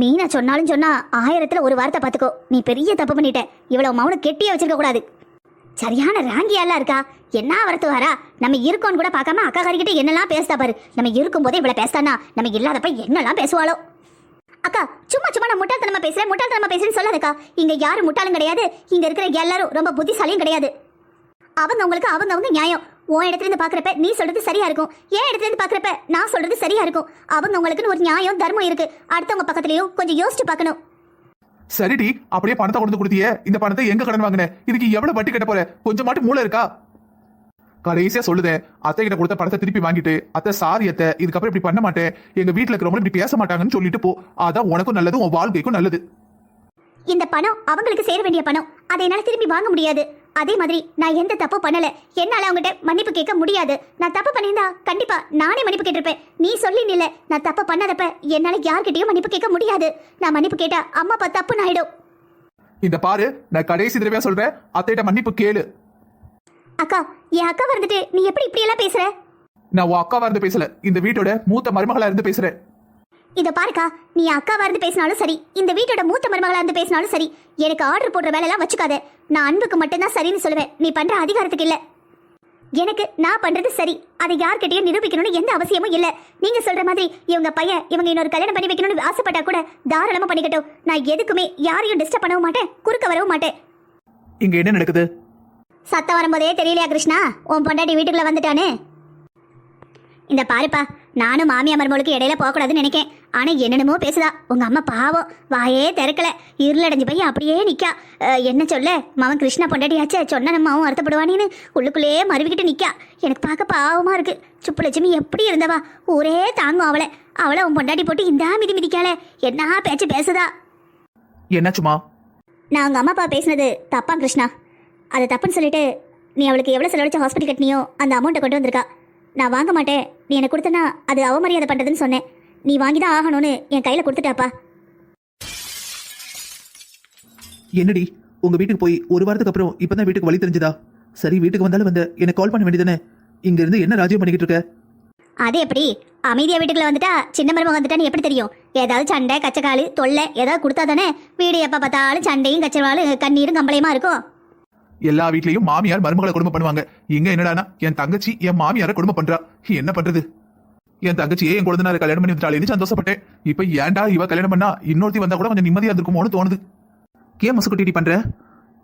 மீனா சொன்னாலும் சொன்னா ஆயிரத்துல ஒரு வார்த்தை பார்த்துக்கோ. நீ பெரிய தப்பு பண்ணிட்ட. இவ்வளவு மௌன கெட்டியே வச்சிருக்க கூடாது. சரியான ராங்கியாலாம் இருக்கா? என்ன வரத்து வரா நம்ம இருக்கோன்னு கூட பார்க்காம அக்கா காரிக்கிட்ட என்னெல்லாம் பேசுதா பாரு. நம்ம இருக்கும்போதே இவ்வளவு பேசுதானா நம்ம இல்லாதப்ப என்னெல்லாம் பேசுவாளோ? அக்கா சும்மா சும்மா நான் முட்டாள்தனமா பேசுறேன் முட்டாள்தனமா பேசுறேன்னு சொல்லாதக்கா. இங்க யாரும் முட்டாளும் கிடையாது. இங்க இருக்கிற எல்லாரும் ரொம்ப புத்திசாலியும் கிடையாது. அவங்க உங்களுக்கு அவங்க அவங்க நியாயம். உன் இடத்துல இருந்து பாக்குறப்ப நீ சொல்றது சரியா இருக்கும். என் இடத்துல இருந்து பாக்குறப்ப நான் சொல்றது சரியா இருக்கும். அவங்க உங்களுக்குன்னு ஒரு நியாயம் தர்மம் இருக்கு. அடுத்தவங்க பக்கத்துலயும் கொஞ்சம் யோசிச்சு பார்க்கணும். சரிடி அப்படியே பணத்தை கொண்டு கொடுத்தியே. இந்த பணத்தை எங்க கடன் வாங்கின? இதுக்கு எவ்வளவு வட்டி கட்ட போற? கொஞ்சமாட்டு மூளை இருக்கா? கடைசியா சொல்லுதேன். அத்தை கிட்ட கொடுத்த பணத்தை திருப்பி வாங்கிட்டு அத்தை சாரி அத்தை இதுக்கப்புறம் இப்படி பண்ண மாட்டேன். எங்க வீட்டுல இருக்கிறவங்க இப்படி பேச மாட்டாங்கன்னு சொல்லிட்டு போ. அதான் உனக்கும் நல்லது உன் வாழ்க்கைக்கும் நல்லது. இந்த பணம் அவங்களுக்கு சேர வேண்டிய பணம். அதை என்னால திரும்பி வாங்க முடியாது. அதே மாதிரி நான் எந்த தப்பு பண்ணல. என்னால அவங்ககிட்ட மன்னிப்பு கேட்க முடியாது. நான் தப்பு பண்ணியிருந்தா கண்டிப்பா நானே மன்னிப்பு கேட்டிருப்பேன். நீ சொல்லி நில்ல. நான் தப்பு பண்ணதப்ப என்னால யார்கிட்டயும் மன்னிப்பு கேட்க முடியாது. நான் மன்னிப்பு கேட்டா அம்மா அப்பா தப்பு ஆயிடும். இந்த பாரு நான் கடைசி தடவையா சொல்றேன். அத்தைகிட்ட மன்னிப்பு கேளு. அக்கா என் அக்கா வந்துட்டு நீ எப்படி இப்படி எல்லாம் பேசுற? நான் உன் அக்காவா இருந்து பேசல. இந்த வீட்டோட மூத்த மருமகளா இருந்து பேசுறேன். இத பாருக்கா நீ அக்காவா இருந்து பேசினாலும் சரி இந்த வீட்டோட மூத்த மருமகளா இருந்து பேசினாலும் சரி எனக்கு ஆர்டர் போடுற வேலையெல்லாம் வச்சுக்காத. நான் அன்புக்கு மட்டும்தான் சரின்னு சொல்லுவேன். நீ பண்ற அதிகாரத்துக்கு இல்ல. எனக்கு நான் பண்றது சரி. அதை யார்கிட்டயும் நிரூபிக்கணும்னு எந்த அவசியமும் இல்ல. நீங்க சொல்ற மாதிரி இவங்க பையன் இவங்க இன்னொரு கல்யாணம் பண்ணி வைக்கணும்னு ஆசைப்பட்டா கூட தாராளமா பண்ணிக்கட்டும். நான் எதுக்குமே யாரையும் டிஸ்டர்ப் பண்ணவும் மாட்டேன் குறுக்க வரவும் மாட்டேன். இங்க என்ன நடக்குது? சத்தம் வரும்போதே தெரியலையா கிருஷ்ணா? உன் பொண்டாட்டி வீட்டுக்குள்ள வந்துட்டானே? இந்த பாருப்பா நானும் மாமியா மருமகளுக்கு இடையில போகக்கூடாதுன்னு நினைக்கேன். ஆனா என்னென்னமோ பேசுதா. உங்க அம்மா பாவம். வாயே திறக்கல. இருளடைஞ்சு போய் அப்படியே அஹ், என்ன சொல்ல? மாமன் கிருஷ்ணா பொண்டாட்டியாச்சே சொன்ன நம்ம அவன் வருத்தப்படுவானேன்னு உள்ளுக்குள்ளேயே மருவிக்கிட்டு நிக்கா. எனக்கு பார்க்க பாவமா இருக்கு. சுப்புலட்சுமி எப்படி இருந்தவா? ஊரே தாங்கும் அவளை. அவளை உன் பொண்டாட்டி போட்டு இந்த மிதி மிதிக்காளே. என்ன பேச்சு பேசுதா? என்னாச்சுமா நான் உங்க அம்மா அப்பா பேசினது தப்பா கிருஷ்ணா. அது தப்புன்னு சொல்லிட்டு நீ அவளுக்கு எவ்வளோ செலவழிச்சு ஹாஸ்பிட்டல் கட்டினியோ அந்த அமௌண்ட்டை கொண்டு வந்திருக்கா. நான் வாங்க மாட்டேன். நீ எனக்கு கொடுத்தனா அது அவமரியாதை பண்ணுறதுன்னு சொன்னேன். நீ வாங்கி தான் ஆகணும்னு என் கையில் கொடுத்துட்டாப்பா. என்னடி உங்க வீட்டுக்கு போய் ஒரு வாரத்துக்கு அப்புறம் இப்பதான் வீட்டுக்கு வழி தெரிஞ்சதா? சரி வீட்டுக்கு வந்தாலும் வந்து எனக்கு கால் பண்ண வேண்டியதானே இங்க இருந்து என்ன ராஜ்யம் பண்ணிக்கிட்டு இருக்க? அது எப்படி? அமைதியா வீட்டுக்குள்ள வந்துட்டா சின்ன மருமக வந்துட்டான்னு எப்படி தெரியும்? ஏதாவது சண்டை கச்சக்காலு தொல்லை ஏதாவது கொடுத்தா தானே வீடு எப்போ பார்த்தாலும் சண்டையும் கச்சவாலும் கண்ணீரும் கம்பளையுமா இருக்கும்? எல்லா வீட்லயும் மாமியார் மருமகளை கொடுமை பண்ணுவாங்க. இங்க என்னடானா என் தங்கச்சி என் மாமியார கொடுமை பண்றா. என்ன பண்றது? என் தங்கச்சியே என் குழந்தை கல்யாணம் பண்ணி வந்துட்டாலே சந்தோஷப்பட்டேன். இப்ப ஏன்டா இவ கல்யாணம் பண்ணா? இன்னொருத்தி வந்தா கூட கொஞ்சம் நிம்மதியா இருந்திருக்குமோன்னு தோணுது. ஏன் முசுக்குட்டி பண்ற?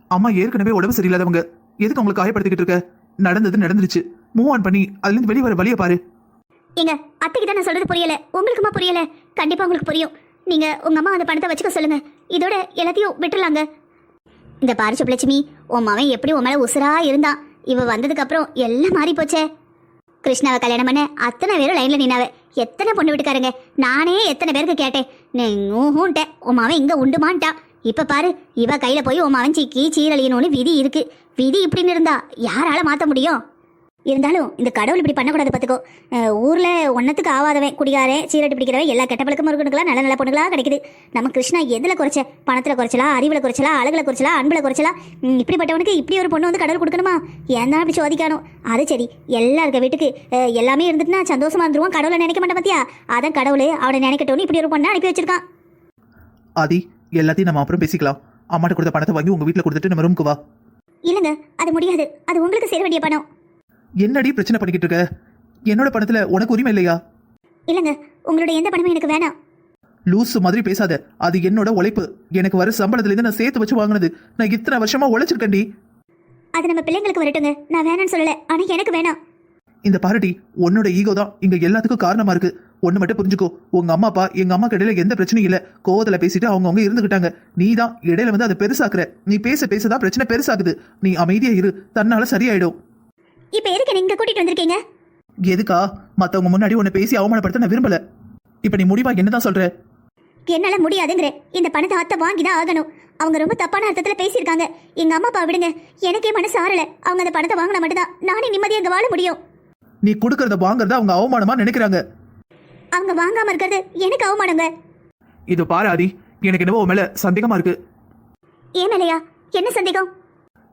அம்மா ஏற்கனவே உடம்பு சரியில்லாதவங்க. எதுக்கு உங்களுக்கு காயப்படுத்திக்கிட்டு இருக்க? நடந்தது நடந்துருச்சு. மூவ் ஆன் பண்ணி அதுல இருந்து வெளியே வர வழியை பாரு. எங்க அத்தைக்கு தான் நான் சொல்றது புரியல. உங்களுக்குமா புரியல? கண்டிப்பா உங்களுக்கு புரியும். நீங்க உங்க அம்மா அந்த பணத்தை வச்சுக்க சொல்லுங்க. இதோட எல்லாத்தையும் விட்டுலாங்க இந்த பாரு சுப்புலட்சுமி உன் மவன் எப்படி உன் மேல உசுரா இருந்தான். இவ வந்ததுக்கு அப்புறம் எல்லாம் மாறி போச்சே கிருஷ்ணாவை கல்யாணம் பண்ண அத்தனை பேரும் லைன்ல நின்னாவே. எத்தனை பொண்ணு விட்டுக்காருங்க? நானே எத்தனை பேருக்கு கேட்டேன். நீ ஊஹூன்ட்டேன் உன் மவன் இங்க உண்டுமான்ட்டான் இப்ப பாரு இவ கையில போய் உன் மவன் சிக்கி சீரழியணும்னு விதி இருக்கு. விதி இப்படின்னு இருந்தா யாரால மாத்த முடியும்? இருந்தாலும் இந்த கடவுள் இப்படி பண்ணக்கூடாது பார்த்துக்கோ. ஊர்ல ஒன்னத்துக்கு ஆவாதவன் குடிகாரன் சீரட்டு பிடிக்கிறவன் எல்லா கெட்ட பழக்கம் இருக்கணுங்களா நல்ல நல்ல பொண்ணுங்களா கிடைக்குது. நம்ம கிருஷ்ணா எதுல குறைச்ச? பணத்துல குறைச்சலா அறிவுல குறைச்சலா அழகுல குறைச்சலா அன்புல குறைச்சலா? இப்படிப்பட்டவனுக்கு இப்படி ஒரு பொண்ணு வந்து கடவுள் கொடுக்கணுமா? ஏன் தான் இப்படி சோதிக்கணும் அது சரி எல்லாம் இருக்க வீட்டுக்கு எல்லாமே இருந்துட்டுனா சந்தோஷமா இருந்துருவான் கடவுளை நினைக்க மாட்டேன் பாத்தியா? அதான் கடவுள் அவனை நினைக்கட்டும்னு இப்படி ஒரு பொண்ணை அனுப்பி வச்சிருக்கான். ஆதி எல்லாத்தையும் நம்ம அப்புறம் பேசிக்கலாம். அம்மாட்ட கொடுத்த பணத்தை வாங்கி உங்க வீட்டுல கொடுத்துட்டு நம்ம ரூமுக்கு வா. இல்லைங்க அது முடியாது. அது உங்களுக்கு சேர வேண்டிய பணம். என்னடி பிரச்சனை பண்ணிக்கிட்டு இருக்க? என்னோட பணத்துல உனக்கு உரிமை இல்லையா? இல்லைங்க உங்களோட எந்த பணமும் எனக்கு வேணாம். லூசு மாதிரி பேசாத. அது என்னோட உழைப்பு. எனக்கு வர சம்பளத்துல இருந்து நான் சேர்த்து வச்சு வாங்கினது. நான் இத்தனை வருஷமா உழைச்சிருக்கேன்டி. அது நம்ம பிள்ளைங்களுக்கு வரட்டுங்க. நான் வேணாம்னு சொல்லல. ஆனா எனக்கு வேணாம். இந்த பாரடி உன்னோட ஈகோ தான் இங்க எல்லாத்துக்கும் காரணமா இருக்கு. ஒண்ணு மட்டும் புரிஞ்சுக்கோ. உங்க அம்மா அப்பா எங்க அம்மா இடையில எந்த பிரச்சனையும் இல்ல. கோவத்துல பேசிட்டு அவங்கவங்க இருந்துகிட்டாங்க. நீ தான் இடையில வந்து அதை பெருசாக்குற. நீ பேச பேசதான் பிரச்சனை பெருசாகுது. நீ அமைதியா இரு. தன்னால சரியாயிடும். இப்ப எதுக்கு நீங்க கூட்டிட்டு வந்திருக்கீங்க? எதுக்கா? மத்தவங்க முன்னாடி உன்னை பேசி அவமானப்படுத்த நான் விரும்பல. இப்ப நீ முடிவா என்னதான் சொல்ற? என்னால முடியாதுங்கிற. இந்த பணத்தை அத்தை வாங்கி தான் ஆகணும். அவங்க ரொம்ப தப்பான அர்த்தத்துல பேசியிருக்காங்க. எங்க அம்மா அப்பா விடுங்க. எனக்கே மனசு ஆறல. அவங்க அந்த பணத்தை வாங்கினா மட்டும்தான் நானே நிம்மதியா அங்க வாழ முடியும். நீ கொடுக்கறத வாங்குறத அவங்க அவமானமா நினைக்கிறாங்க? அவங்க வாங்காம இருக்கிறது எனக்கு அவமானங்க. இது பாரு ஆதி. எனக்கு என்னவோ மேல சந்தேகமா இருக்கு. ஏன் மேலையா? என்ன சந்தேகம்?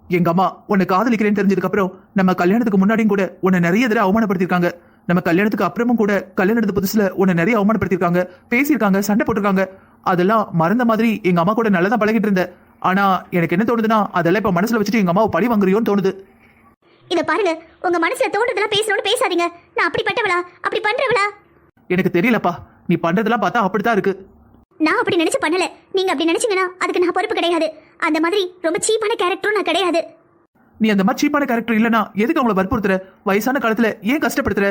எங்க அம்மா உன்னை காதலிக்கிறேன்னு தெரிஞ்சதுக்கு அப்புறம் நம்ம கல்யாணத்துக்கு முன்னாடியும் கூட உன்னை நிறைய தடவை அவமானப்படுத்திருக்காங்க நம்ம கல்யாணத்துக்கு அப்புறமும் கூட கல்யாணத்து புதுசுல உன்னை நிறைய அவமானப்படுத்திருக்காங்க பேசியிருக்காங்க சண்டை போட்டிருக்காங்க. அதெல்லாம் மறந்த மாதிரி எங்க அம்மா கூட நல்லா தான் பழகிட்டு இருந்தேன். ஆனா எனக்கு என்ன தோணுதுன்னா அதெல்லாம் இப்ப மனசுல வச்சுட்டு எங்க அம்மாவை பழி வாங்குறியோன்னு தோணுது. இத பாருங்க. உங்க மனசுல தோன்றதெல்லாம் பேசணும்னு பேசாதீங்க. நான் அப்படிப்பட்டவளா? அப்படி பண்றவளா? எனக்கு தெரியலப்பா. நீ பண்றதெல்லாம் பார்த்தா அப்படித்தான் இருக்கு. நான் அப்படி நினைச்சு பண்ணல. நீங்க அப்படி நினைச்சீங்கன்னா அதுக்கு நான் பொறுப்பு கிடையாது. அந்த மாதிரி ரொம்ப சீப்பான கேரக்டரும் நான் கிடையாது. நீ அந்த மாதிரி சீப்பான கேரக்டர் இல்லனா எதுக்கு அவங்கள வற்புறுத்துற? வயசான காலத்துல ஏன் கஷ்டப்படுத்துற?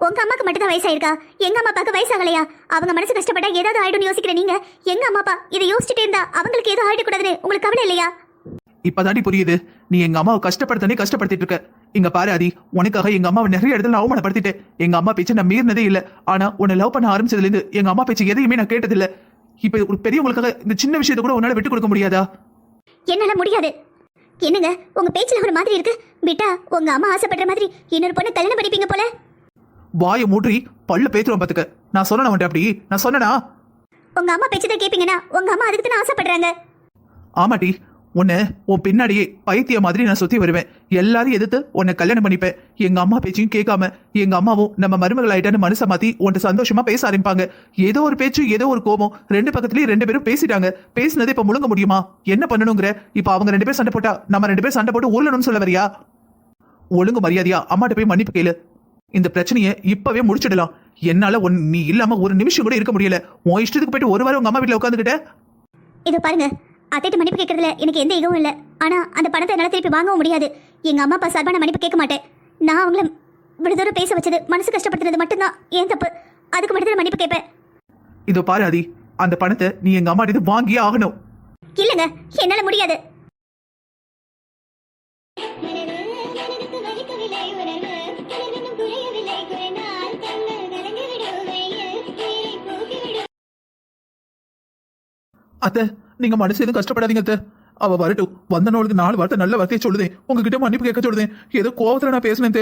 உங்க அம்மாக்கு மட்டும் தான் வயசாயிருக்கா? எங்க அம்மா அப்பாக்கு வயசாகலையா? அவங்க மனசு கஷ்டப்பட்டா ஏதாவது ஆயிடும்னு யோசிக்கிற நீங்க? எங்க அம்மா அப்பா இதை யோசிச்சுட்டே இருந்தா அவங்களுக்கு ஏதோ ஆயிடக்கூடாதுன்னு உங்களுக்கு கவலை இல்லையா? இப்பதாண்டி புரியுது. நீ எங்க அம்மாவை கஷ்டப்படுத்தனே கஷ்டப்படுத்திட்டு இருக்க. இங்க பாரு ஆதி உனக்காக எங்க அம்மாவை நிறைய இடத்துல நான் அவமானப்படுத்திட்டேன். எங்க அம்மா பேச்சு நான் மீறினதே இல்ல. ஆனா உன்னை லவ் பண்ண ஆரம்பிச்சதுல இருந்து எங்க அம்மா பேச்சு எதையுமே நான் கேட்டதில்ல. இப்ப ஒரு பெரியவங்களுக்காக இந்த சின்ன விஷயத்தை கூட உன்னால விட்டு கொடுக்க முடியாதா? என்னால முடியாது. என்னங்க உங்க பேச்சுல ஒரு மாதிரி இருக்கு. விட்டா உங்க அம்மா ஆசைப்படுற மாதிரி இன்னொரு பொண்ணு கல்யாணம் பண்ணிப்பீங்க போல. வாயை மூற்றி பல்ல பேத்துருவான் பாத்துக்க. நான் சொன்னேன் அவன்கிட்ட அப்படி? நான் சொன்னனா? உங்க அம்மா பேச்சதை கேப்பீங்கன்னா உங்க அம்மா அதுக்கு தான் ஆசைப்படுறாங்க. ஆமாட்டி உன்னை உன் பின்னாடியே பைத்திய மாதிரி நான் சுத்தி வருவேன். எல்லாரையும் எதிர்த்து உன்னை கல்யாணம் பண்ணிப்பேன். எங்க அம்மா பேச்சையும் கேட்காம எங்க அம்மாவும் நம்ம மருமகள் ஆயிட்டான்னு மனசை மாத்தி உன்ட்ட சந்தோஷமா பேச ஆரம்பிப்பாங்க. ஏதோ ஒரு பேச்சு ஏதோ ஒரு கோபம் ரெண்டு பக்கத்துலயும் ரெண்டு பேரும் பேசிட்டாங்க. பேசினதை இப்ப முழுங்க முடியுமா? என்ன பண்ணணுங்கிற? இப்ப அவங்க ரெண்டு பேரும் சண்டை போட்டா நம்ம ரெண்டு பேரும் சண்டை போட்டு உருளணும்னு சொல்ல வரியா? ஒழுங்கு மரியாதையா அம்மாட்ட போய் மன்னிப்பு கேளு. இந்த பிரச்சனையை இப்பவே முடிச்சிடலாம். என்னால ஒன் நீ இல்லாம ஒரு நிமிஷம் கூட இருக்க முடியல. உன் இஷ்டத்துக்கு போயிட்டு ஒரு வாரம் உங்க அம்மா வீட்டுல உட்காந்துக்கிட்ட? இது பாருங்க. அத்தைட்ட மன்னிப்பு கேட்கறதுல எனக்கு எந்த இதுவும் இல்லை. ஆனா அந்த பணத்தை என்னால திருப்பி வாங்கவும் முடியாது. எங்க அம்மா அப்பா சார்பா நான் மன்னிப்பு கேட்க மாட்டேன். நான் அவங்கள இவ்வளவு தூரம் பேச வச்சது மனசு கஷ்டப்படுத்துறது மட்டும்தான். ஏன் தப்பு? அதுக்கு மட்டும் தான் மன்னிப்பு கேட்பேன். இதோ பாரு ஆதி. அந்த பணத்தை நீ எங்க அம்மா இது வாங்கியே ஆகணும். இல்லைங்க என்னால முடியாது. அத்தை நீங்க மனசு எதுவும் கஷ்டப்படாதீங்க அத்தை. அவ வரட்டும். வந்தனவளுக்கு நாலு வார்த்தை நல்ல வார்த்தையை சொல்லுதேன் உங்ககிட்ட மன்னிப்பு கேட்க சொல்லுதேன் ஏதோ கோவத்துல நான் பேசினேன்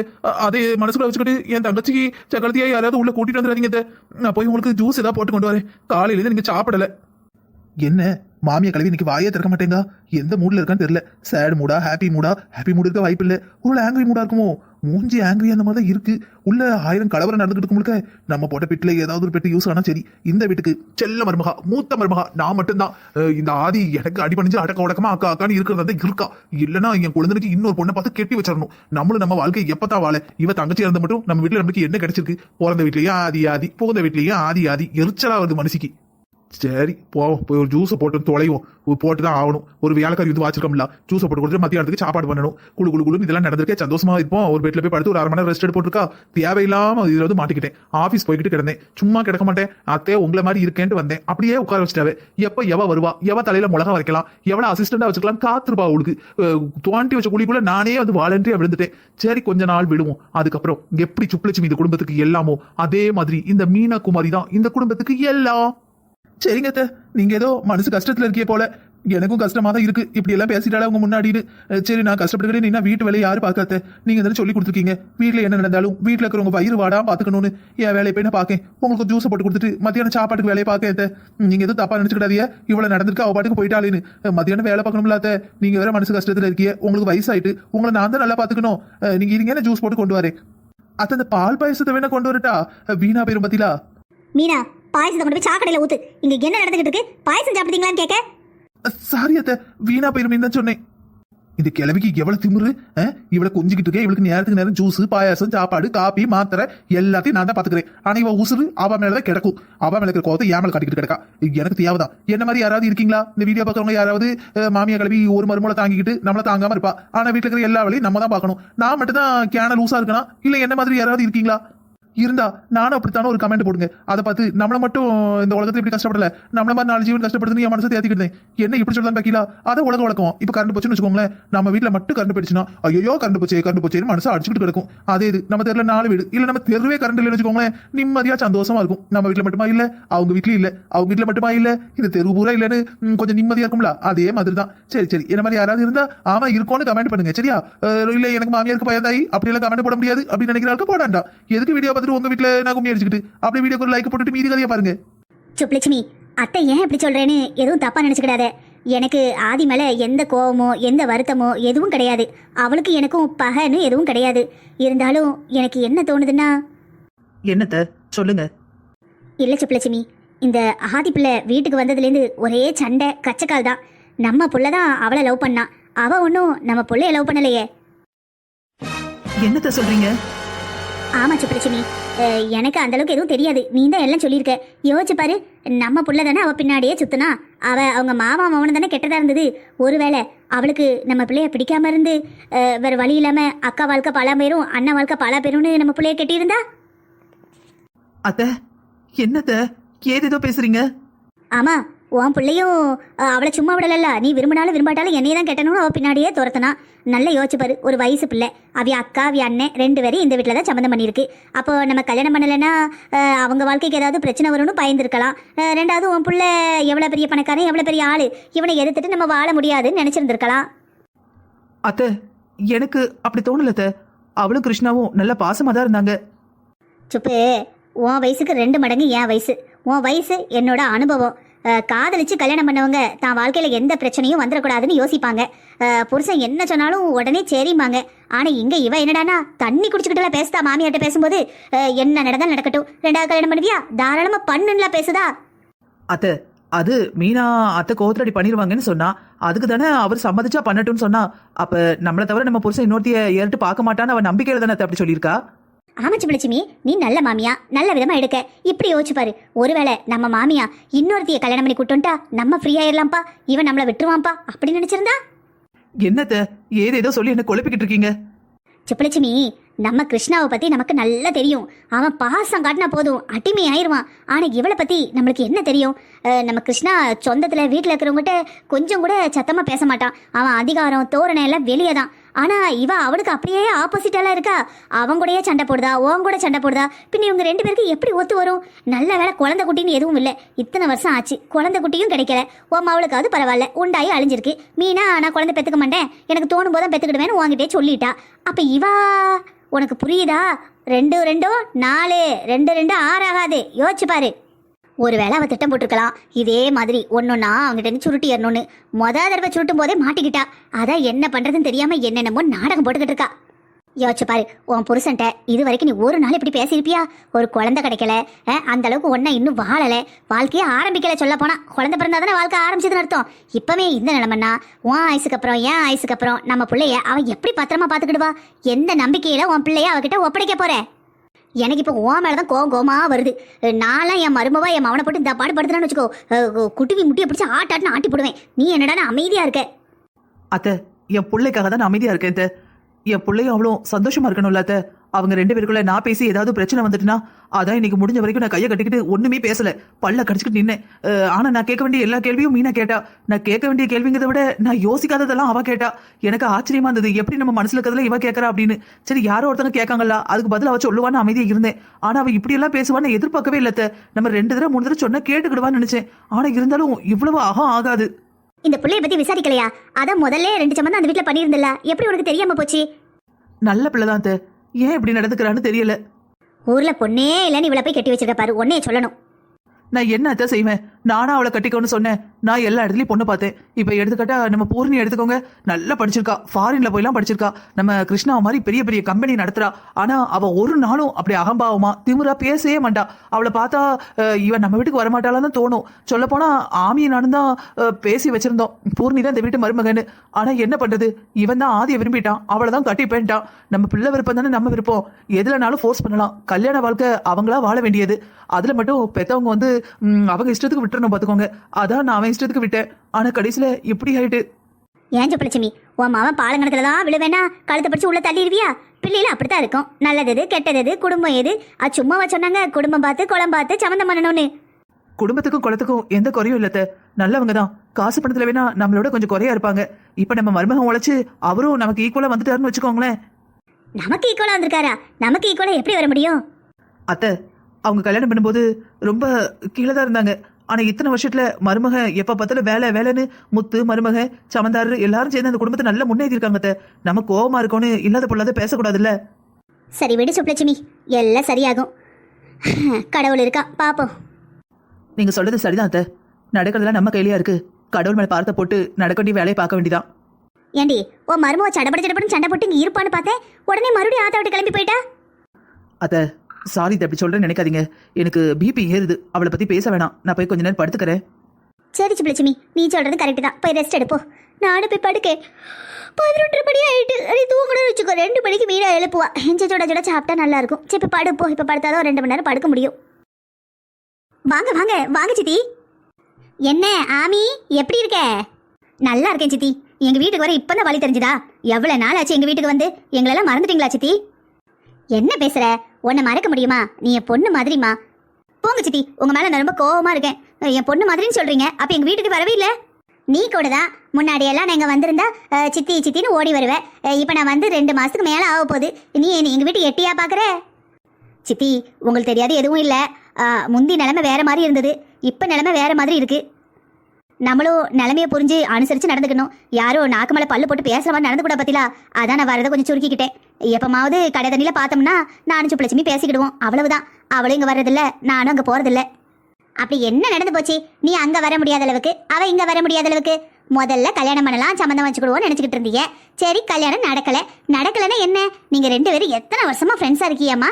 அதை மனசுக்குள்ள வச்சுக்கிட்டு என் தங்கச்சிக்கு சக்கரத்தையா யாராவது உள்ள கூட்டிட்டு வந்துடாதீங்க நான் போய் உங்களுக்கு ஜூஸ் ஏதாவது போட்டு கொண்டு வரேன். காலையில நீங்க சாப்பிடல. என்ன? மாமியா கழுவி இன்னைக்கு வாயே திறக்க மாட்டேங்க? எந்த மூட்ல இருக்கான்னு தெரியல. சேட் மூடா ஹாப்பி மூடா ஹாப்பி மூடு இருக்க வாய்ப்பு இல்ல ஒரு ஆங்கிரி மூடா இருக்குமோ? மூஞ்சி ஆங்கிரி அந்த மாதிரி தான் இருக்கு. உள்ள ஆயிரம் கலவரம் நடந்துகிட்டு முழுக்க நம்ம போட்ட பெட்டில் ஏதாவது ஒரு பெட்டு யூஸ் ஆனா சரி. இந்த வீட்டுக்கு செல்ல மருமகா மூத்த மருமகா நான் மட்டும்தான். இந்த ஆதி எனக்கு அடிபணிஞ்சு அடக்க உடக்கமா அக்கா அக்கான்னு இருக்கிறதா தான் இருக்கா. இல்லனா என் குழந்தைக்கு இன்னொரு பொண்ணை பார்த்து கெட்டி வச்சிடணும். நம்மளும் நம்ம வாழ்க்கை எப்பதான் வாழ இவ தங்கச்சி இறந்த மட்டும் நம்ம வீட்டுல நமக்கு என்ன கிடைச்சிருக்கு? பிறந்த வீட்லயும் ஆதி ஆதி புகுந்த வீட்லயும் ஆதி ஆதி. எரிச்சலா வருது மனுஷிக்கு சரி போவோம். போய் ஒரு ஜூஸை போட்டு தொலைவோம். போட்டு தான் ஆகணும். ஒரு வேலைக்காரி வந்து வாச்சிருக்கோம்ல ஜூஸை போட்டு கொடுத்து மத்தியானத்துக்கு சாப்பாடு பண்ணணும். குழு குழு குழு இதெல்லாம் நடந்திருக்கே. சந்தோஷமா இருப்போம். ஒரு வீட்டில் போய் படுத்து ஒரு அரை மணி நேரம் ரெஸ்ட் எடுத்து போட்டுருக்கா தேவையில்லாம இதில் வந்து மாட்டிக்கிட்டேன். ஆஃபீஸ் போய்கிட்டு கிடந்தேன். சும்மா கிடக்க மாட்டேன். அத்தே உங்களை மாதிரி இருக்கேன்ட்டு வந்தேன். அப்படியே உட்கார வச்சுட்டாவே எப்போ எவ வருவா? எவ தலையில மிளகா வைக்கலாம் எவ்வளோ அசிஸ்டண்டா வச்சுக்கலாம்? காத்திருப்பா அவளுக்கு. தோண்டி வச்ச குழிக்குள்ள நானே வந்து வாலண்டியா விழுந்துட்டேன். சரி கொஞ்ச நாள் விடுவோம். அதுக்கப்புறம் எப்படி சுப்புலட்சுமி இந்த குடும்பத்துக்கு எல்லாமோ அதே மாதிரி இந்த மீனா குமாரி தான் இந்த குடும்பத்துக்கு எல்லாம். சரிங்க அத்தை. நீங்க ஏதோ மனசு கஷ்டத்துல இருக்கே போல. எனக்கும் கஷ்டமா தான் இருக்கு. இப்படி எல்லாம் பேசிட்டாலே உங்க முன்னாடின்னு. சரி நான் கஷ்டப்பட்டுக்கிட்டே நீங்க வீட்டு வேலையை யாரும் பார்க்காத நீங்க தானே சொல்லி கொடுத்துருக்கீங்க. வீட்டுல என்ன நடந்தாலும் வீட்டுல இருக்கிறவங்க வயிறு வாடா பாத்துக்கணும்னு என் வேலையை போய் நான் பாக்கேன் உங்களுக்கு ஜூஸ் போட்டு கொடுத்துட்டு மத்தியானம் சாப்பாட்டுக்கு வேலையை பார்க்க நீங்க எதுவும் தப்பா நினைச்சுக்கிடாதீங்க. இவ்வளவு நடந்திருக்கு அவ பாட்டுக்கு போயிட்டாலேன்னு மத்தியானம் வேலை பார்க்கணும்ல அத்தை. நீங்க வேற மனசு கஷ்டத்துல இருக்கிய உங்களுக்கு வயசாயிட்டு. உங்களை நான் தான் நல்லா பாத்துக்கணும் நீங்க இருங்க ஜூஸ் போட்டு கொண்டு வரேன். அத்தை அந்த பால் பாயசத்தை வேணா கொண்டு வரட்டா? வீணா பேரும் பத்திலா மீனா பாயசத்தை கொண்டு போய் சாக்கடையில் ஊத்து. இங்க என்ன நடந்துகிட்டு இருக்கு? பாயசம் சாப்பிட்டீங்களான்னு கேட்க சாரி அத்த வீணா போயிருமேன்னு தான் சொன்னேன். இந்த கிழவிக்கு எவ்வளவு திமுரு அஹ்? இவளை கொஞ்சிக்கிட்டு இருக்கேன் இவளுக்கு நேரத்துக்கு நேரம் ஜூஸ் பாயாசம் சாப்பாடு காப்பி மாத்திரை எல்லாத்தையும் நான் தான் பாத்துக்கிறேன் ஆனா இவ உசுறு அவ மேலதான் கிடக்கும். அவ மேல இருக்கிற கோவத்தை ஏமல் காட்டிக்கிட்டு கிடக்கா? எனக்கு தேவைதான். என்ன மாதிரி யாராவது இருக்கீங்களா? இந்த வீடியோ பார்க்கறவங்க யாராவது மாமியா கிளவி ஒரு மருமலை தாங்கிக்கிட்டு நம்மள தாங்காம இருப்பா. ஆனா வீட்டுல இருக்கிற எல்லா வேலையும் நம்ம தான் பார்க்கணும். நான் மட்டும் தான் கேன லூசா இருக்கணும் இல்ல என்ன மாதிரி யாராவது இருக்கீங்களா? இருந்தா நானும் அப்படித்தானே ஒரு கமெண்ட் போடுங்க. அதை பார்த்து நம்மளை மட்டும் இந்த உலகத்துல இப்படி கஷ்டப்படல. நம்மள மாதிரி நாலு ஜீவன் கஷ்டப்படுதுன்னு என் மனசை தேத்திக்கிட்டேன் என்ன இப்படி சொல்லலாம் பாக்கீங்களா? அதை உலக வழக்கம் இப்ப கரண்ட் போச்சுன்னு வச்சுக்கோங்களேன். நம்ம வீட்டில் மட்டும் கரண்ட் போயிடுச்சுன்னா ஐயோ கரண்ட் போச்சு கரண்ட் போச்சு மனசை அடிச்சுட்டு கிடக்கும். அதே இது நம்ம தெருல நாலு வீடு இல்ல நம்ம தெருவே கரண்ட் இல்லைன்னு வச்சுக்கோங்களேன் நிம்மதியா சந்தோஷமா இருக்கும். நம்ம வீட்டுல மட்டுமா இல்ல? அவங்க வீட்லயும் இல்ல. அவங்க வீட்டுல மட்டுமா இல்ல? இந்த தெரு பூரா இல்லன்னு கொஞ்சம் நிம்மதியா இருக்கும்ல? அதே மாதிரி தான் சரி சரி என்ன மாதிரி யாராவது இருந்தா ஆமா இருக்கோன்னு கமெண்ட் பண்ணுங்க. சரியா? இல்ல எனக்கு மாமியாருக்கு பயந்தாயி அப்படி எல்லாம் கமெண்ட் போட முடியாது அப்படின்னு நினைக்கிறாருக்கு போடாண்டா. எதுக்கு வீடியோ பார்த்துட்டு உங்க வீட்டுல நான் கும்மி அடிச்சுக்கிட்டு அப்படியே வீடியோக்கு ஒரு லைக் போட்டுட்டு மீதி கதையை பாருங்க. சுப்லட்சுமி அத்தை ஏன் இப்படி சொல்றேன்னு எதுவும் தப்பா நினைச்சுக்கிடாத. எனக்கு ஆதி மேல எந்த கோவமோ எந்த வருத்தமோ எதுவும் கிடையாது. அவளுக்கு எனக்கும் பகைன்னு எதுவும் கிடையாது. இருந்தாலும் எனக்கு என்ன தோணுதுன்னா? என்னத்த? சொல்லுங்க. இல்ல சுப்லட்சுமி இந்த ஆதி பிள்ளை வீட்டுக்கு வந்ததுலேருந்து ஒரே சண்டை கச்சக்கால் தான். நம்ம புள்ள தான் அவளை லவ் பண்ணா. அவ ஒன்றும் நம்ம புள்ளைய லவ் பண்ணலையே. என்னத்த சொல்றீங்க? ஆமா சுப்பலட்சுமி அஹ், எனக்கு அந்த அளவுக்கு எதுவும் தெரியாது. நீ தான் எல்லாம் சொல்லியிருக்க. யோசிச்சு பாரு. நம்ம புள்ள தானே அவ பின்னாடியே சுத்துனா. அவ அவங்க மாமா மவனு தானே கெட்டதா இருந்தது. ஒருவேளை அவளுக்கு நம்ம பிள்ளைய பிடிக்காம இருந்து வேற வழி இல்லாம அக்கா வாழ்க்கை பல பேரும் அண்ணன் வாழ்க்கை பல பேரும்னு நம்ம பிள்ளைய கட்டியிருந்தா? அத்த என்னத்த? ஏதேதோ பேசுறீங்க? ஆமா உன் பிள்ளையும் அவளை சும்மா விடலல்ல. நீ விரும்பினாலும் விரும்பாட்டாலும் என்னையே தான் கெட்டணும்னு அவ பின்னாடியே துரத்துனா. நல்லா யோசிச்சு பாரு ஒரு வயசு பிள்ளை. அவிய அக்கா அவிய அண்ணன் ரெண்டு பேரும் இந்த வீட்டில் தான் சம்மந்தம் பண்ணியிருக்கு. அப்போ நம்ம கல்யாணம் பண்ணலைன்னா அவங்க வாழ்க்கைக்கு ஏதாவது பிரச்சனை வரும்னு பயந்துருக்கலாம். ரெண்டாவது உன் பிள்ளை எவ்வளோ பெரிய பணக்காரன் எவ்வளோ பெரிய ஆளு. இவனை எதிர்த்துட்டு நம்ம வாழ முடியாதுன்னு நினச்சிருந்துருக்கலாம். அத்த எனக்கு அப்படி தோணல அத்த. அவளும் கிருஷ்ணாவும் நல்ல பாசமா தான் இருந்தாங்க. சுப்பு உன் வயசுக்கு ரெண்டு மடங்கு என் வயசு. உன் வயசு என்னோட அனுபவம். காதலிச்சு கல்யாணம் பண்ணவங்க தான் வாழ்க்கையில் எந்த பிரச்சனையும் வந்துடக்கூடாதுன்னு யோசிப்பாங்க. புருஷன் என்ன சொன்னாலும் உடனே சரிம்பாங்க. ஆனால் இங்கே இவ என்னடானா தண்ணி குடிச்சுக்கிட்டுல பேசுதா மாமியார்ட்ட பேசும்போது என்ன நடந்தால் நடக்கட்டும். ரெண்டாவது கல்யாணம் பண்ணுவியா தாராளமாக பண்ணுன்னுலாம் பேசுதா? அத்த அது மீனா அத்தை கோவத்தடி பண்ணிருவாங்கன்னு சொன்னா அதுக்கு தானே அவர் சம்மதிச்சா பண்ணட்டும்னு சொன்னா அப்ப நம்மளை தவிர நம்ம புருஷன் இன்னொருத்திய ஏறிட்டு பார்க்க மாட்டான்னு அவன் நம்பிக்கையில தானே அப்படி சொல்லியிருக்கா? ஆமாச்சு பிள்ளைச்சிமி நீ நல்ல மாமியா நல்ல விதமா எடுக்க. இப்படி யோசிச்சு பாரு. ஒருவேளை நம்ம மாமியா இன்னொருத்திய கல்யாணம் பண்ணி கூட்டோன்ட்டா நம்ம ஃப்ரீ ஆயிடலாம்ப்பா இவன் நம்மளை விட்டுருவான்ப்பா அப்படின்னு நினைச்சிருந்தா? என்னத்த ஏதேதோ சொல்லி என்ன குழப்பிக்கிட்டு இருக்கீங்க? சுப்பலட்சுமி நம்ம கிருஷ்ணாவை பத்தி நமக்கு நல்லா தெரியும். அவன் பாசம் காட்டினா போதும் அடிமை ஆயிருவான். ஆனா இவளை பத்தி நம்மளுக்கு என்ன தெரியும்? நம்ம கிருஷ்ணா சொந்தத்துல வீட்டுல இருக்கிறவங்ககிட்ட கொஞ்சம் கூட சத்தமா பேச மாட்டான். அவன் அதிகாரம் தோரணை எல்லாம் வெளியே தான் ஆனா இவ அவனுக்கு அப்படியே ஆப்போசிட்டாலாம் இருக்கா? அவன் கூடயே சண்டை போடுதா? உன் கூட சண்டை போடுதா? பின்ன இவங்க ரெண்டு பேருக்கு எப்படி ஒத்து வரும்? நல்ல வேலை குழந்தை குட்டின்னு எதுவும் இல்லை. இத்தனை வருஷம் ஆச்சு. குழந்தை குட்டியும் கிடைக்கல. உன் அவளுக்காவது பரவாயில்ல. உண்டாயி அழிஞ்சிருக்கு. மீனா நான் குழந்தை பெத்துக்க மாட்டேன். எனக்கு தோணும் போதான் பெத்துக்கிடுவேன்னு உங்ககிட்டே சொல்லிட்டா. அப்ப இவா உனக்கு புரியுதா? ரெண்டு ரெண்டோ? நாலு. ரெண்டு ரெண்டு ஆறாகாது. யோசிச்சு பாரு. ஒருவேளை அவ திட்டம் போட்டிருக்கலாம். இதே மாதிரி ஒன்னொன்னா அவங்ககிட்ட சுருட்டி ஏறணும்னு. மொத தடவை சுருட்டும் போதே மாட்டிக்கிட்டா. அதான் என்ன பண்றதுன்னு தெரியாம என்னென்னமோ நாடகம் போட்டுக்கிட்டு இருக்கா. யோசிச்சு பாரு உன் புருஷன்ட்ட இது வரைக்கும் நீ ஒரு நாள் இப்படி பேசியிருப்பியா? ஒரு குழந்தை கிடைக்கல அந்த அளவுக்கு ஒன்றா இன்னும் வாழலை. வாழ்க்கையே ஆரம்பிக்கல சொல்ல போனா. குழந்தை பிறந்தாதானே வாழ்க்கை ஆரம்பிச்சதுன்னு அர்த்தம். இப்பவே இந்த நிலைமைன்னா உன் ஆயுசுக்கு அப்புறம் என் ஆயுசுக்கு அப்புறம் நம்ம பிள்ளைய அவன் எப்படி பத்திரமா பாத்துக்கிடுவா? எந்த நம்பிக்கையில உன் பிள்ளைய அவகிட்ட ஒப்படைக்க போறேன் எனக்கு இப்போ ஓ மேலே தான் கோவம் கோமா வருது. நான்லாம் என் மருமவா என் மவனை போட்டு இந்த பாடு படுத்துறான்னு வச்சுக்கோ குட்டுவி முட்டியை பிடிச்சி ஆட்டாட்டுன்னு ஆட்டி போடுவேன் நீ என்னடா அமைதியா இருக்க. அத்தை என் பிள்ளைக்காக தான் நான் அமைதியா இருக்கேன் அத்தை. என் பிள்ளையும் அவ்வளோ சந்தோஷமா இருக்கணும்ல அத்தை. அவங்க ரெண்டு பேருக்குள்ள நான் பேசி ஏதாவது பிரச்சனை வந்துட்டுனா அதான் இன்னைக்கு முடிஞ்ச வரைக்கும் நான் கையை கட்டிக்கிட்டு ஒண்ணுமே பேசல. பல்ல கடிச்சிக்கிட்டு நின்னேன். ஆனா நான் கேட்க வேண்டிய எல்லா கேள்வியும் மீனா கேட்டா. நான் கேட்க வேண்டிய கேள்விங்கிறத விட நான் யோசிக்காததெல்லாம் அவ கேட்டா. எனக்கு ஆச்சரியமா இருந்தது எப்படி நம்ம மனசுல இருக்கிறதுல இவ கேட்கறா அப்படின்னு. சரி யாரோ ஒருத்தங்க கேட்காங்கல்ல அதுக்கு பதில் அவ சொல்லுவான்னு அமைதியா இருந்தேன். ஆனா அவ இப்படி எல்லாம் பேசுவான்னு எதிர்பார்க்கவே இல்ல அத்தை. நம்ம ரெண்டு தடவை மூணு தடவை சொன்னா கேட்டுக்கிடுவான்னு நினைச்சேன். ஆனா இருந்தாலும் இவ்வளவு அகம் ஆகாது. இந்த பிள்ளைய பத்தி விசாரிக்கலையா? அதான் முதல்ல ரெண்டு சம்பந்தம் அந்த வீட்ல பண்ணியிருந்தல எப்படி உனக்கு தெரியாம போச்சு? நல்ல பிள்ளைதான். ஏன் இப்படி நடந்துக்கிறான்னு தெரியல. ஊர்ல பொண்ணே இல்லைன்னு இவளை போய் கட்டி வச்சிருக்க பாரு. ஒன்னே சொல்லணும். நான் என்ன அத்தை செய்வேன்? நானும் அவளை கட்டிக்கோன்னு சொன்னேன். நான் எல்லா இடத்துலையும் பொண்ணு பார்த்தேன். இப்போ எடுத்துக்கிட்டா நம்ம பூர்ணி எடுத்துக்கோங்க. நல்லா படிச்சிருக்கா. ஃபாரின்ல போயெல்லாம் படிச்சிருக்கா. நம்ம கிருஷ்ணா மாதிரி பெரிய பெரிய கம்பெனி நடத்துறா. ஆனால் அவள் ஒரு நாளும் அப்படி அகம்பாவமா திமுறா பேசவே மாட்டா. அவளை பார்த்தா இவன் நம்ம வீட்டுக்கு வரமாட்டாளான்னு தோணும். சொல்லப்போனால் போனா ஆமியை நானும் தான் பேசி வச்சிருந்தோம். பூர்ணி தான் இந்த வீட்டு மருமகன்னு. ஆனால் என்ன பண்ணுறது இவன் தான் ஆதியை விரும்பிட்டான். அவளை தான் கட்டிப்பேன்ட்டான் நம்ம பிள்ளை விருப்பம் தானே நம்ம விருப்பம். எதுலனாலும் ஃபோர்ஸ் பண்ணலாம். கல்யாண வாழ்க்கை அவங்களா வாழ வேண்டியது. அதில் மட்டும் பெற்றவங்க வந்து அவங்க இஷ்டத்துக்கு விட்டுறணும் பாத்துக்கோங்க. அதான் நான் அவன் இஷ்டத்துக்கு விட்டேன். ஆனா கடைசியில இப்படி ஆயிட்டு? ஏன் சுப்பலட்சுமி உன் மாவன் பாலங்கணத்துல தான் விழுவேனா கழுத்தை பிடிச்சி உள்ள தள்ளிடுவியா? பிள்ளையில அப்படித்தான் இருக்கும். நல்லது எது கெட்டது எது குடும்பம் எது? அது சும்மாவா சொன்னாங்க குடும்பம் பார்த்து குளம் பார்த்து சம்மந்தம் பண்ணணும்னு. குடும்பத்துக்கும் குளத்துக்கும் எந்த குறையும் இல்லத்த நல்லவங்க தான். காசு பணத்துல வேணா நம்மளோட கொஞ்சம் குறையா இருப்பாங்க. இப்ப நம்ம மருமகன் உழைச்சு அவரும் நமக்கு ஈக்குவலா வந்துட்டாருன்னு வச்சுக்கோங்களேன். நமக்கு ஈக்குவலா வந்திருக்காரா? நமக்கு ஈக்குவலா எப்படி வர முடியும்? அத்தை அவங்க கல்யாணம் பண்ணும்போது ரொம்ப கீழே தான் இருந்தாங்க. ஆனா இத்தனை வருஷத்துல மருமக எப்ப பார்த்தாலும் வேலை வேலைன்னு முத்து மருமக சமந்தாரு எல்லாரும் சேர்ந்து அந்த குடும்பத்தை நல்லா முன்னேறி இருக்காங்க நம்ம கோவமா இருக்கோன்னு இல்லாத பொல்லாத பேசக்கூடாதுல்ல? சரி விடு சுப்பலட்சுமி எல்லாம் சரியாகும். கடவுள் இருக்கா? பாப்போம். நீங்க சொல்றது சரிதான் அத்தை. நடக்கிறதுலாம் நம்ம கையிலயா இருக்கு. கடவுள் மேல பார்த்த போட்டு நடக்க வேண்டிய வேலையை பார்க்க வேண்டியதான் ஏண்டி உன் மருமவ சடப்பட சடப்படன்னு சண்டை போட்டு இங்க இருப்பான்னு பார்த்தேன். உடனே மறுபடியும் ஆத்தா விட்டு கிளம்பி போயிட்டா? அத்தை சாரி தப்பி அப்படி சொல்றேன்னு நினைக்காதீங்க. எனக்கு பிபி ஏறுது. அவளை பத்தி பேச வேணாம். நான் போய் கொஞ்ச நேரம் படுத்துக்கிறேன். சரி சுப்லட்சுமி நீ சொல்றது கரெக்டு தான். போய் ரெஸ்ட் எடுப்போ. நானும் போய் படுக்கேன் பதினொன்று மணி ஆயிட்டு. அடி தூங்கணும்னு வச்சுக்கோ. ரெண்டு மணிக்கு மீனா எழுப்புவா. எஞ்ச சுட சுட சாப்பிட்டா நல்லா இருக்கும். சரி இப்போ படுப்போ. இப்போ படுத்தாதான் ஒரு ரெண்டு மணி நேரம் படுக்க முடியும். வாங்க வாங்க. வாங்க சித்தி. என்ன ஆமி? எப்படி இருக்க? நல்லா இருக்கேன் சித்தி. எங்க வீட்டுக்கு வர இப்பதான் வழி தெரிஞ்சுதா? எவ்வளவு நாள் ஆச்சு எங்க வீட்டுக்கு வந்து? எங்களெல்லாம் மறந்துட்டீங்களா சித்தி? என்ன பேசுற? உன்னை மறக்க முடியுமா? நீ என் பொண்ணு மாதிரிமா போங்க சித்தி உங்க மேல நான் ரொம்ப கோவமா இருக்கேன். என் பொண்ணு மாதிரின்னு சொல்றீங்க அப்ப எங்க வீட்டுக்கு வரவே இல்ல. நீ கூட தான் முன்னாடி எல்லாம் இங்கே வந்திருந்தா சித்தி சித்தின்னு ஓடி வருவேன். இப்போ இப்ப நான் வந்து ரெண்டு மாசத்துக்கு மேல ஆக போகுது. நீ எங்கள் எங்க எட்டியா பாக்குற? சித்தி உங்களுக்கு தெரியாது எதுவும் இல்ல. முந்தி நிலைமை வேற மாதிரி இருந்தது. இப்ப நிலைமை வேற மாதிரி இருக்கு. நம்மளும் நிலைமையை புரிஞ்சு அனுசரிச்சு நடந்துக்கணும். யாரோ நாக்கு மேல பல்லு போட்டு பேசுற மாதிரி நடந்து கூட பத்திலா அதான் நான் வரதை கொஞ்சம் சுருக்கிக்கிட்டேன். எப்பமாவது கடை தண்ணியில் பார்த்தோம்னா நானும் சுப்பலட்சுமி பேசிக்கிடுவோம். அவ்வளவுதான். அவளும் இங்கே வர்றதில்ல. நானும் அங்கே போகிறதில்ல அப்படி என்ன நடந்து போச்சு? நீ அங்கே வர முடியாத அளவுக்கு அவள் இங்கே வர முடியாத அளவுக்கு. முதல்ல கல்யாணம் பண்ணலாம் சம்மந்தம் வச்சுக்கிடுவோன்னு நினச்சிக்கிட்டு இருந்தீங்க சரி கல்யாணம் நடக்கலை. நடக்கலன்னா என்ன? நீங்கள் ரெண்டு பேரும் எத்தனை வருஷமாக ஃப்ரெண்ட்ஸாக இருக்கியாம்மா?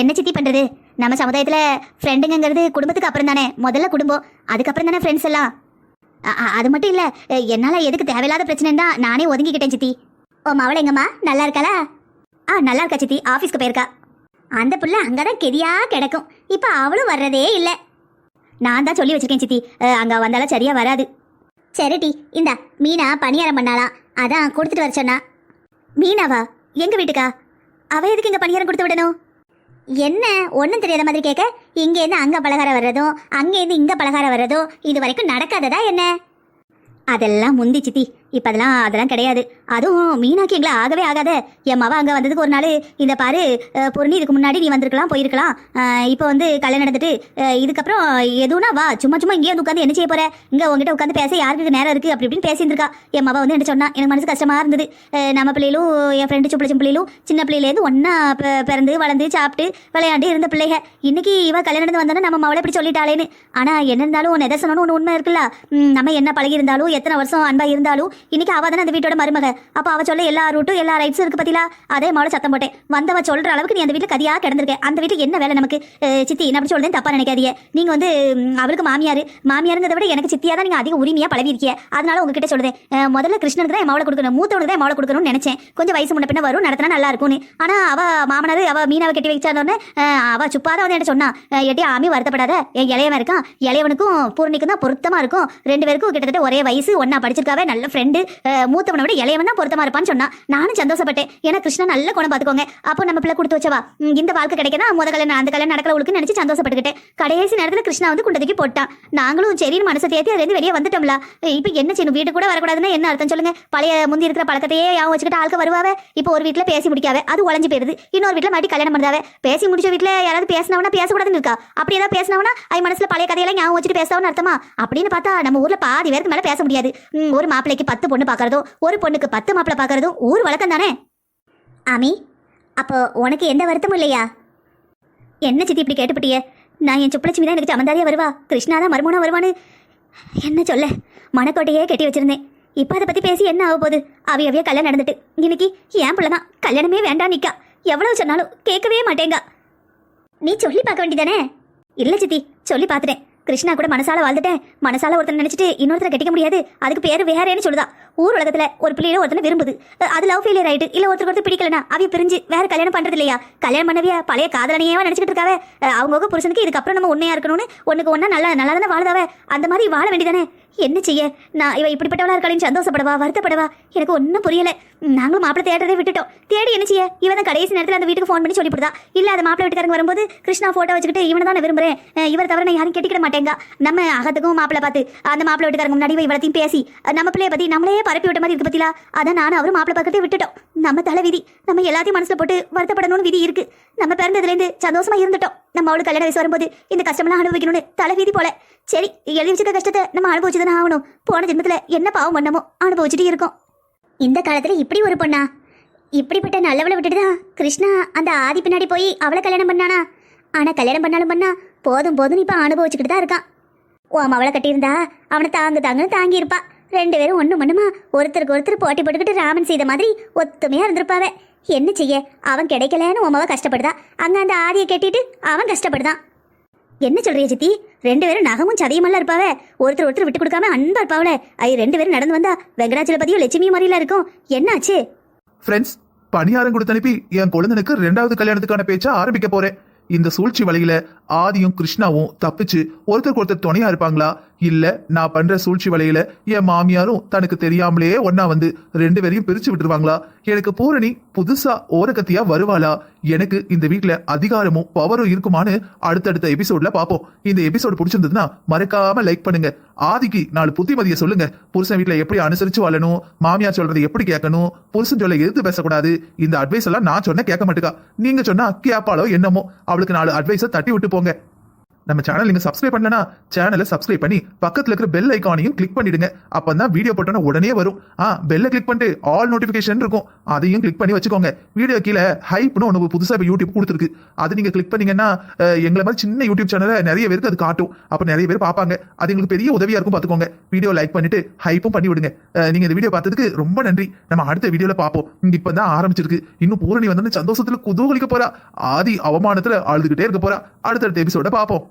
என்ன சித்தி பண்ணுறது நம்ம சமுதாயத்தில் ஃப்ரெண்டுங்கிறது குடும்பத்துக்கு அப்புறம் தானே. முதல்ல குடும்பம் அதுக்கப்புறம் தானே ஃப்ரெண்ட்ஸ் எல்லாம். அது மட்டும் இல்லை என்னால் எதுக்கு தேவையில்லாத பிரச்சனை தான் நானே ஒதுங்கிக்கிட்டேன் சித்தி. ஓ மவளை எங்கம்மா? நல்லா இருக்காளா? ஆ நல்லா இருக்கா சித்தி. ஆஃபீஸ்க்கு போயிருக்கா. அந்த புள்ள அங்கதான் கெதியா கிடக்கும். இப்போ அவளும் வர்றதே இல்லை. நான் தான் சொல்லி வச்சிருக்கேன் சித்தி. அங்கே வந்தாலும் சரியா வராது. சரிட்டி இந்தா மீனா பணியாரம் பண்ணாலாம் அதான் கொடுத்துட்டு வர சொன்னா. மீனாவா? எங்க வீட்டுக்கா? அவ எதுக்கு இங்கே பணியாரம் கொடுத்து விடணும்? என்ன? ஒன்றும் தெரியாத மாதிரி கேட்க? இங்கேருந்து அங்கே பலகாரம் வர்றதும் அங்கேருந்து இங்கே பலகாரம் வர்றதும் இது வரைக்கும் நடக்காததா என்ன? அதெல்லாம் முந்தி சித்தி. இப்போ அதெல்லாம் அதெல்லாம் கிடையாது. அதுவும் மீனாக்கு எங்களை ஆகவே ஆகாத. என் மவ அங்கே வந்ததுக்கு ஒரு நாள் இந்த பாரு பொருணி இதுக்கு முன்னாடி நீ வந்திருக்கலாம் போயிருக்கலாம். இப்போ வந்து கல்யாணம் நடந்துட்டு இதுக்கப்புறம் எதுவும்னா வா சும்மா சும்மா இங்கேயே வந்து உட்காந்து என்ன செய்ய போற? இங்கே உங்ககிட்ட உட்காந்து பேச யாருக்கு நேரம் இருக்குது அப்படி இப்படின்னு பேசியிருந்திருக்கா. என் மவ வந்து என்ன சொன்னா எனக்கு மனசு கஷ்டமா இருந்தது. நம்ம பிள்ளைகளும் என் ஃப்ரெண்டு சுப்பிள பிள்ளைகளும் சின்ன பிள்ளையிலேருந்து ஒன்றா பிறந்து வளர்ந்து சாப்பிட்டு விளையாண்டு இருந்த பிள்ளைக. இன்னைக்கு இவ கல்யாணம் நடந்து வந்தானே நம்ம மவளை இப்படி சொல்லிட்டாளேன்னு. ஆனா என்ன இருந்தாலும் ஒன்று எதை சொன்னாலும் ஒன்று உண்மை இருக்குல்ல. நம்ம என்ன பழகி இருந்தாலும் எத்தனை வருஷம் அன்பா இருந்தாலும் இன்னைக்கு அவ தானே அந்த வீட்டோட மருமக. அப்ப அவ சொல்ல எல்லா ரூட்டும் எல்லா ரைட்ஸும் இருக்கு பத்திலா? அதே மவளை சத்தம் போட்டேன். வந்தவ சொல்ற அளவுக்கு நீ அந்த வீட்டுல கதியா கிடந்திருக்க. அந்த வீட்டுல என்ன வேலை நமக்கு? சித்தி என்ன அப்படி சொல்றேன் தப்பா நினைக்காதீங்க. நீங்க வந்து அவருக்கு அவளுக்கு மாமியார். மாமியாருங்கிறத விட எனக்கு சித்தியா தான் நீங்க அதிக உரிமையா பழகி இருக்கீங்க அதனால உங்ககிட்ட சொல்றேன். முதல்ல கிருஷ்ணனுக்கு தான் என் கொடுக்கணும். மூத்தவனுக்கு தான் என் கொடுக்கணும்னு நினைச்சேன். கொஞ்சம் வயசு முன்ன பின்ன வரும் நடத்தினா நல்லா இருக்கும்னு. ஆனா அவ மாமனார் அவ மீனாவை கட்டி வச்சானோடனே அவ சுப்பாதான் வந்து என்ன சொன்னா. எட்டி ஆமி வருத்தப்படாத. என் இளையவன் இருக்கான். இளையவனுக்கும் பூர்ணிக்கும் தான் பொருத்தமா இருக்கும். ரெண்டு பேருக்கும் கிட்டத்தட்ட ஒரே வயசு. ஒன்னா படிச்சிருக்காவே நல்ல ஃப்ரெண்ட் மூத்தவனை விட இளையவன் தான் பொருத்தமா இருப்பான்னு சொன்னா நானும் சந்தோஷப்பட்டேன். ஏன்னா கிருஷ்ணா நல்ல குணம் பாத்துக்கோங்க அப்போ நம்ம பிள்ளை கொடுத்து வச்சவா? இந்த வாழ்க்கை கிடைக்கனா முத கல்யாணம் அந்த கல்யாணம் நடக்கல உங்களுக்கு நினைச்சு சந்தோஷப்பட்டுக்கிட்டேன். கடைசி நேரத்துல கிருஷ்ணா வந்து குண்டதுக்கு போட்டான். நாங்களும் சரின்னு மனசை தேத்தி அதுல இருந்து வெளியே வந்துட்டோம்ல. இப்போ என்ன செய்யணும்? வீட்டு கூட வரக்கூடாதுன்னா என்ன அர்த்தம் சொல்லுங்க? பழைய முந்தி இருக்கிற பழக்கத்தையே யாவும் வச்சுக்கிட்டு ஆளுக்கு வருவாவே? இப்போ ஒரு வீட்ல பேசி முடிக்காவே? அது உழஞ்சு போயிருது இன்னொரு வீட்ல மாட்டி கல்யாணம் பண்ணாவே பேசி முடிச்ச வீட்ல யாராவது பேசினவனா பேசக்கூடாதுன்னு இருக்கா? அப்படி ஏதாவது பேசினவனா அது மனசுல பழைய கதையெல்லாம் ஞாபகம் வச்சுட்டு பேசவும் அர்த்தமா? அப்படின்னு பார்த்தா நம்ம ஊர்ல பாதி பேருக்கு மேல பேச முடியாது. ஒரு மாப்பிள்ளைக்கு பத்து பத்து பொண்ணு பார்க்குறதும் ஒரு பொண்ணுக்கு பத்து மாப்பிள்ளை பார்க்குறதும் ஊர் வழக்கம் தானே? ஆமி அப்போ உனக்கு எந்த வருத்தமும் இல்லையா? என்ன சித்தி இப்படி கேட்டுப்பிட்டியே? நான் என் சுப்பலட்சுமி தான் எனக்கு சமந்தாரியா வருவா. கிருஷ்ணா தான் மருமனா வருவான்னு. என்ன சொல்ல மனக்கோட்டையே கட்டி வச்சிருந்தேன். இப்போ அதை பத்தி பேசி என்ன ஆக போகுது? அவைய அவிய கல்யாணம் நடந்துட்டு. இன்னைக்கு என் பிள்ளை தான். கல்யாணமே வேண்டாம் நிக்கா. எவ்வளவு சொன்னாலும் கேட்கவே மாட்டேங்க. நீ சொல்லி பார்க்க வேண்டியதானே? இல்லை சித்தி சொல்லி பார்த்துட்டேன். கிருஷ்ணா கூட மனசால வாழ்ந்துட்டேன். மனசால ஒருத்தனை நினைச்சிட்டு இன்னொருத்தரை கட்டிக்க முடியாது. அதுக்கு பேர் வேறேன்னு சொல்லுதா. ஊர் உலகத்துல ஒரு பிள்ளையில ஒருத்தனை விரும்புது. அது லவ் ஃபெயிலியர் ஆயிட்டு இல்ல ஒருத்தருக்கு ஒருத்தர் பிடிக்கலனா அவிய பிரிஞ்சு வேற கல்யாணம் பண்றது இல்லையா கல்யாணம் பண்ணவிய? பழைய காதலனையே நினைச்சிட்டு இருக்காவே? அஹ் புருஷனுக்கு இதுக்கப்புறம் நம்ம உண்மையா இருக்கணும்னு ஒண்ணுக்கு ஒன்னா நல்லா நல்லா தானே வாழ்ந்தாவே? அந்த மாதிரி வாழ வேண்டியதானே? என்ன செய்ய? நான் இவ இப்படிப்பட்டவளா இருக்காளின்னு சந்தோஷப்படவா வருத்தப்படவா? எனக்கு ஒன்றும் புரியல. நாங்களும் மாப்பிள்ளை தேடுறதே விட்டுட்டோம். தேடி என்ன செய்ய? இவன் தான் கடைசி நேரத்தில் அந்த வீட்டுக்கு ஃபோன் பண்ணி சொல்லிவிடுதா இல்லை அந்த மாப்பிள்ளை வீட்டுக்காரங்க வரும்போது கிருஷ்ணா ஃபோட்டோ வச்சுக்கிட்டு இவனை தான் நான் விரும்புறேன். இவர் தவிர நான் யாரும் கெட்டிக்கிட மாட்டேங்க. நம்ம அகத்துக்கும் மாப்பிள்ளை பார்த்து அந்த மாப்பிள்ளை வீட்டுக்காரங்க முன்னாடி இவ்வளத்தையும் பேசி நம்ம பிள்ளைய பற்றி நம்மளே பரப்பி விட்ட மாதிரி இருக்கு பத்திலா? அதான் நானும் அவரும் மாப்பிள்ளை பார்க்கறதே விட்டுட்டோம். நம்ம தலை விதி நம்ம எல்லாத்தையும் மனசில் போட்டு வருத்தப்படணும்னு விதி இருக்கு. நம்ம பிறந்ததுலேருந்து சந்தோஷமா இருந்துட்டோம். நம்ம அவளுக்கு கல்யாண வயசு வரும்போது இந்த கஷ்டமெல்லாம் அனுபவிக்கணும்னு தலை வீதி போல. சரி எழுதி வச்சிருக்க கஷ்டத்தை நம்ம அனுபவிச்சுதானே ஆகணும். போன ஜென்மத்துல என்ன பாவம் பண்ணமோ அனுபவிச்சுட்டு இருக்கோம். இந்த காலத்துல இப்படி ஒரு பொண்ணா? இப்படிப்பட்ட நல்லவளை விட்டுட்டு தான் கிருஷ்ணா அந்த ஆதி பின்னாடி போய் அவளை கல்யாணம் பண்ணானா? ஆனா கல்யாணம் பண்ணாலும் பண்ணா போதும் போதும் இப்ப அனுபவிச்சுக்கிட்டு தான் இருக்கான் ஓ அவளை கட்டியிருந்தா அவனை தாங்கு தாங்குன்னு தாங்கி இருப்பா ரெண்டு பேரும் ஒன்றும் மண்ணுமா ஒருத்தருக்கு ஒருத்தர் போட்டி போட்டுக்கிட்டு ராமன் செய்த மாதிரி ஒத்துமையா இருந்திருப்பாவே. என்ன செய்ய? அவன் கிடைக்கலன்னு உமாவ கஷ்டப்படுதா? அங்க அந்த ஆதியை கட்டிட்டு அவன் கஷ்டப்படுதான் என்ன சொல்றிய சித்தி? ரெண்டு பேரும் நகமும் சதையுமெல்லாம் இருப்பாவே. ஒருத்தர் ஒருத்தர் விட்டு கொடுக்காம அன்பா இருப்பாவல ஐ ரெண்டு பேரும் நடந்து வந்தா வெங்கடாச்சலபதியும் லட்சுமியும் மாதிரிலாம் இருக்கும். என்னாச்சு? ஃப்ரெண்ட்ஸ் பணியாரம் கொடுத்து அனுப்பி என் குழந்தனுக்கு ரெண்டாவது கல்யாணத்துக்கான பேச்சா ஆரம்பிக்க போறேன். இந்த சூழ்ச்சி வலையில ஆதியும் கிருஷ்ணாவும் தப்பிச்சு ஒருத்தருக்கு ஒருத்தர் துணையா இருப்பாங்களா? இல்ல நான் பண்ற சூழ்ச்சி வலையில என் மாமியாரும் தனக்கு தெரியாமலே ஒன்னா வந்து ரெண்டு பேரையும் பிரிச்சு விட்டுருவாங்களா? எனக்கு பூரணி புதுசா ஓரகத்தியா வருவாளா? எனக்கு இந்த வீட்டுல அதிகாரமும் பவரும் இருக்குமான்னு அடுத்தடுத்த எபிசோட்ல பாப்போம். இந்த எபிசோடு பிடிச்சிருந்ததுன்னா மறக்காம லைக் பண்ணுங்க. ஆதிக்கு நாலு புத்திமதியை சொல்லுங்க. புருஷன் வீட்டுல எப்படி அனுசரிச்சு வாழணும்? மாமியார் சொல்றதை எப்படி கேட்கணும்? புருஷன் சொல்ல எதிர்த்து பேசக்கூடாது. இந்த அட்வைஸ் எல்லாம் நான் சொன்ன கேட்க மாட்டேக்கா. நீங்க சொன்னா கேப்பாளோ என்னமோ. அவளுக்கு நாலு அட்வைஸை தட்டி விட்டு போங்க. நம்ம சேனல் நீங்க சப்ஸ்கிரைப் பண்ணலனா சேனலை சப்ஸ்கிரைப் பண்ணி பக்கத்துல இருக்கிற பெல் ஐக்கானையும் கிளிக் பண்ணிடுங்க. அப்பதான் வீடியோ போட்டோன்னா உடனே வரும். ஆ பெல்லை கிளிக் பண்ணிட்டு ஆல் நோட்டிபிகேஷன் இருக்கும். அதையும் கிளிக் பண்ணி வச்சுக்கோங்க. வீடியோ கீழே ஹைப்னு ஒன்று புதுசா இப்போ யூடியூப் கொடுத்துருக்கு. அது நீங்க கிளிக் பண்ணீங்கன்னா எங்களை மாதிரி சின்ன யூடியூப் சேனலை நிறைய பேருக்கு அது காட்டும். அப்ப நிறைய பேர் பார்ப்பாங்க. அது எங்களுக்கு பெரிய உதவியா இருக்கும் பார்த்துக்கோங்க. வீடியோ லைக் பண்ணிட்டு ஹைப்பும் பண்ணி விடுங்க. நீங்க இந்த வீடியோ பார்த்ததுக்கு ரொம்ப நன்றி. நம்ம அடுத்த வீடியோல பார்ப்போம். இங்க இப்பதான் ஆரம்பிச்சிருக்கு. இன்னும் பூரணி வந்து சந்தோஷத்துல குதூகலிக்க போறா. ஆதி அவமானத்துல அழுதுகிட்டே இருக்க போறா. அடுத்தடுத்த எபிசோட பார்ப்போம்.